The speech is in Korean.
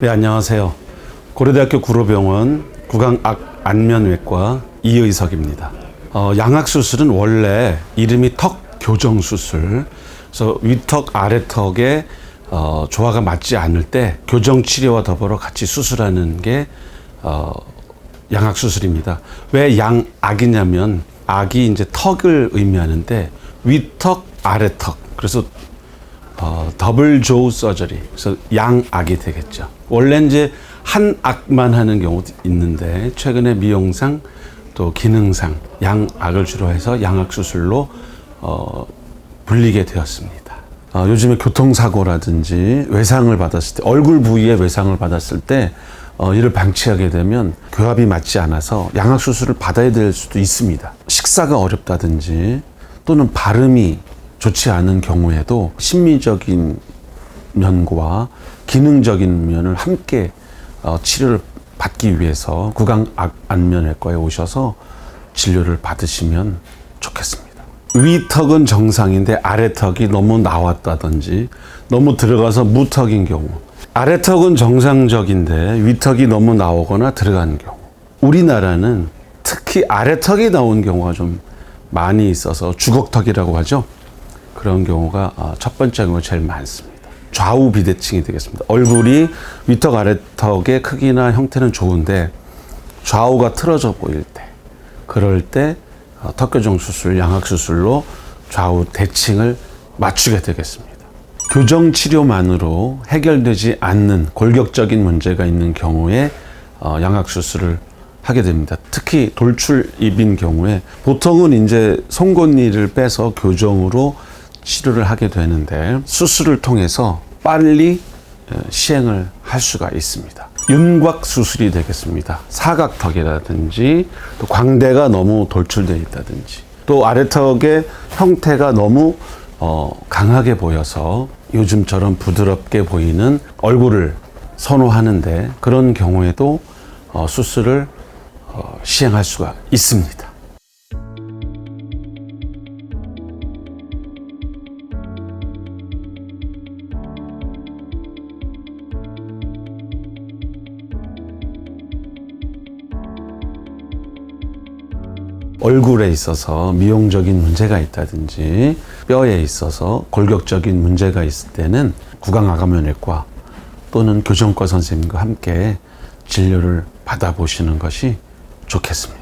네, 안녕하세요. 고려대학교 구로병원 구강악 안면외과 이의석입니다. 어, 양악수술은 원래 이름이 턱 교정 수술. 그래서 위턱 아래턱에 어, 조화가 맞지 않을 때 교정 치료와 더불어 같이 수술하는 게 어, 양악 수술입니다. 왜 양악이냐면 악이 이제 턱을 의미하는데 위턱 아래턱. 그래서 어, 더블 조우 서저리. 그래서 양악이 되겠죠. 원래 이제 한 악만 하는 경우도 있는데 최근에 미용상 또 기능상 양악을 주로 해서 양악 수술로 어, 불리게 되었습니다. 어, 요즘에 교통사고라든지 외상을 받았을 때 얼굴 부위에 외상을 받았을 때 어, 이를 방치하게 되면 교합이 맞지 않아서 양악 수술을 받아야 될 수도 있습니다. 식사가 어렵다든지 또는 발음이 좋지 않은 경우에도 심미적인 면과 기능적인 면을 함께 어, 치료를 받기 위해서 구강 악- 안면외과에 오셔서 진료를 받으시면 좋겠습니다. 위턱은 정상인데 아래턱이 너무 나왔다든지 너무 들어가서 무턱인 경우 아래턱은 정상적인데 위턱이 너무 나오거나 들어간 경우 우리나라는 특히 아래턱이 나온 경우가 좀 많이 있어서 주걱턱이라고 하죠. 그런 경우가 어, 첫 번째 경우가 제일 많습니다. 좌우 비대칭이 되겠습니다. 얼굴이 위턱 아래턱의 크기나 형태는 좋은데 좌우가 틀어져 보일 때 그럴 때 어, 턱교정 수술, 양악 수술로 좌우 대칭을 맞추게 되겠습니다. 교정 치료만으로 해결되지 않는 골격적인 문제가 있는 경우에 어, 양악 수술을 하게 됩니다. 특히 돌출입인 경우에 보통은 이제 송곳니를 빼서 교정으로 치료를 하게 되는데 수술을 통해서 빨리 어, 시행을 할 수가 있습니다. 윤곽 수술이 되겠습니다. 사각턱이라든지 또 광대가 너무 돌출되어 있다든지 또 아래턱의 형태가 너무 어, 강하게 보여서 요즘처럼 부드럽게 보이는 얼굴을 선호하는데 그런 경우에도 어, 수술을 어, 시행할 수가 있습니다. 얼굴에 있어서 미용적인 문제가 있다든지 뼈에 있어서 골격적인 문제가 있을 때는 구강아가면외과 또는 교정과 선생님과 함께 진료를 받아보시는 것이 좋겠습니다.